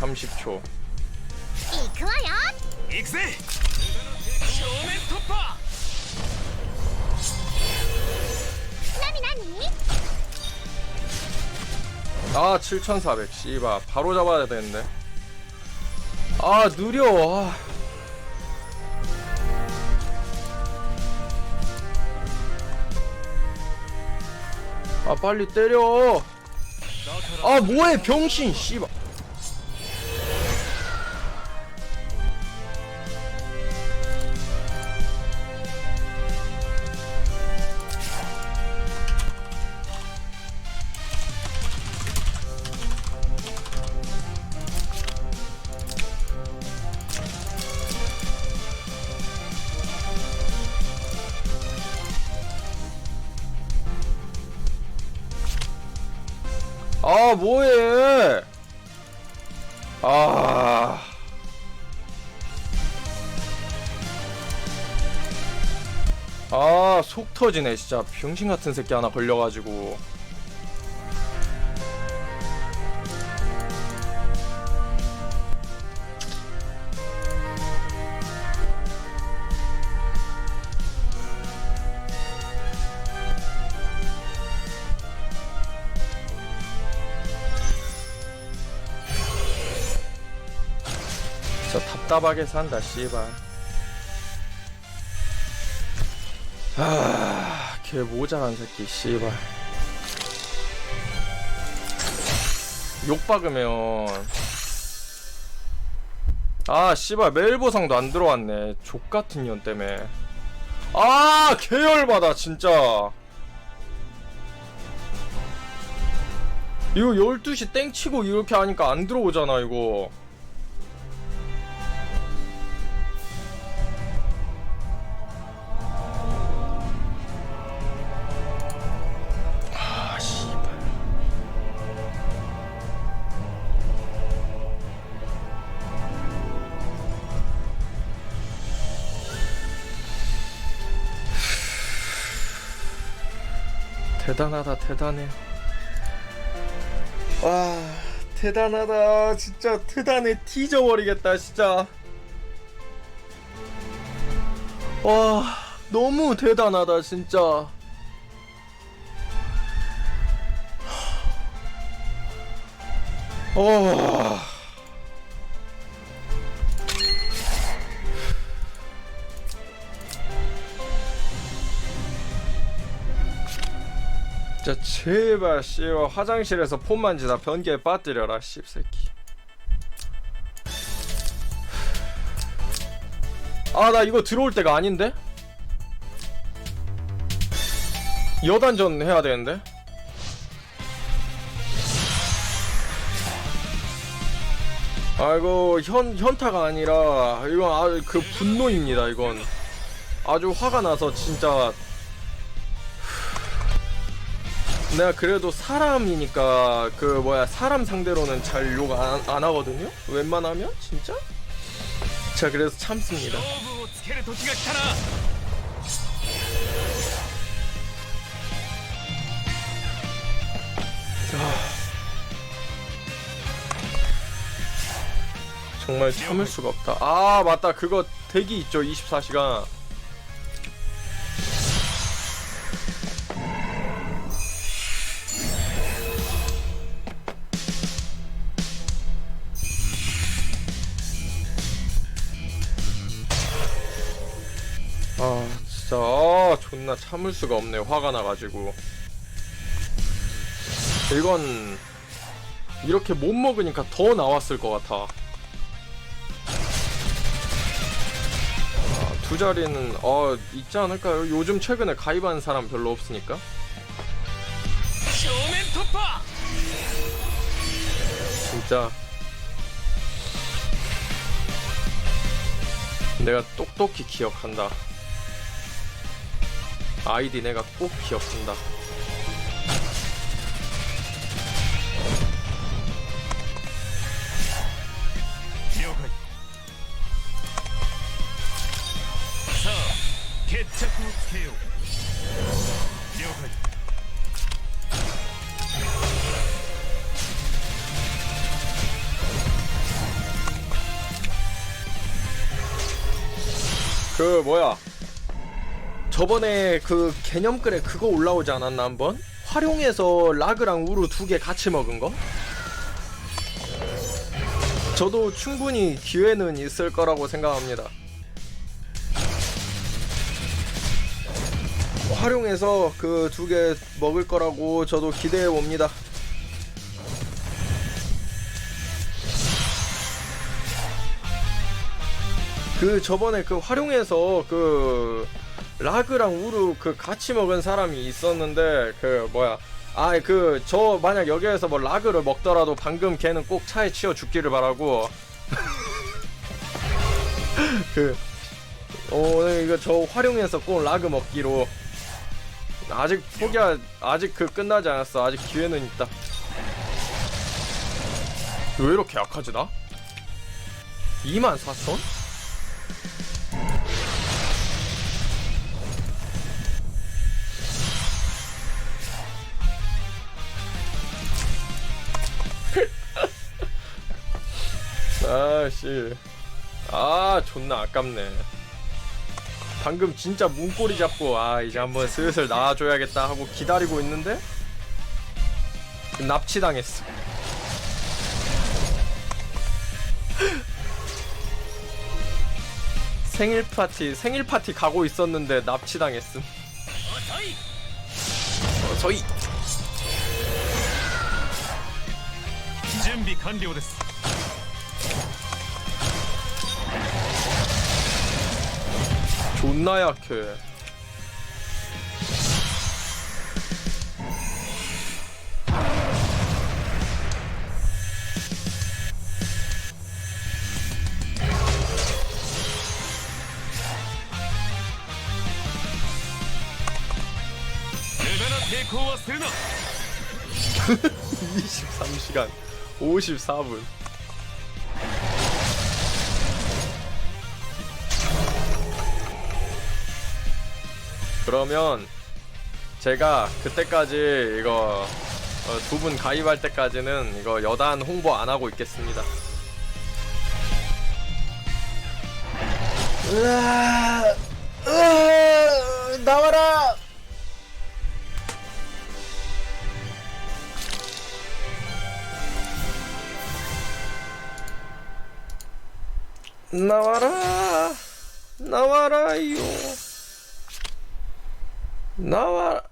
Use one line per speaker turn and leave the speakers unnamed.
30초. 아, 7400. 씨바. 바로 잡아야 되는데. 아, 느려. 아. 아 빨리 때려 아 뭐해 병신 씨발 아 뭐해 아 아, 속 터지네, 진짜. 병신 같은 새끼 하나 걸려가지고. 답답하게 산다, 씨발. 아, 걔 모자란 새끼, 씨발. 욕 박으면. 아, 씨발, 매일 보상도 안 들어왔네. 족 같은 년 때문에. 아, 개열받아, 진짜. 이거 12시 땡치고 이렇게 하니까 안 들어오잖아, 이거. 대단하다, 대단해. 와, 대단하다. 진짜 대단해. 티저버리겠다, 진짜. 와, 너무 대단하다, 진짜. 어. 진짜 제발 씨발 화장실에서 폰 만지다 변기에 빠뜨려라 씹새끼 아 나 이거 들어올 때가 아닌데? 여단전 해야 되는데? 아이고 현 현타가 아니라 이건 아주 그 분노입니다 이건 아주 화가 나서 진짜 내가 그래도 사람이니까 그 뭐야 사람 상대로는 잘 욕 안 안 하거든요. 웬만하면 진짜. 자 그래서 참습니다.
아.
정말 참을 수가 없다. 아 맞다 그거 대기 있죠 24시간. 겁나 참을 수가 없네 화가 나가지고. 이건 이렇게 못 먹으니까 더 나왔을 것 같아. 아, 두 자리는 어 있지 않을까요? 요즘 최근에 가입한 사람 별로 없으니까. 진짜. 내가 똑똑히 기억한다. 아이디 내가 꼭 기억한다. 그 뭐야? 저번에 그 개념글에 그거 올라오지 않았나 한번? 활용해서 라그랑 우루 두 개 같이 먹은 거? 저도 충분히 기회는 있을 거라고 생각합니다. 활용해서 그 두 개 먹을 거라고 저도 기대해 봅니다. 그 저번에 그 활용해서 그 라그랑 우루 그 같이 먹은 사람이 있었는데 그 뭐야. 아 그 저 만약 여기에서 뭐 라그를 먹더라도 방금 걔는 꼭 차에 치여 죽기를 바라고. 그 오늘 이거 저 활용해서 꼭 라그 먹기로. 아직 포기 아직 그 끝나지 않았어. 아직 기회는 있다. 왜 이렇게 약하지 나? 2만 4천? 아씨. 아 존나 아깝네. 방금 진짜 문고리 잡고 아 이제 한번 슬슬 나와줘야겠다 하고 기다리고 있는데 납치당했어. 생일 파티 생일 파티 가고 있었는데 납치당했음. 어, 저희.
준비 완료です
존나 약해. 23시간 54분 그러면 제가 그때까지 이거 어, 두분 가입할 때까지는 이거 여단 홍보 안 하고 있겠습니다. 으아, 으아, 나와라! 나와라 나와라요 나와라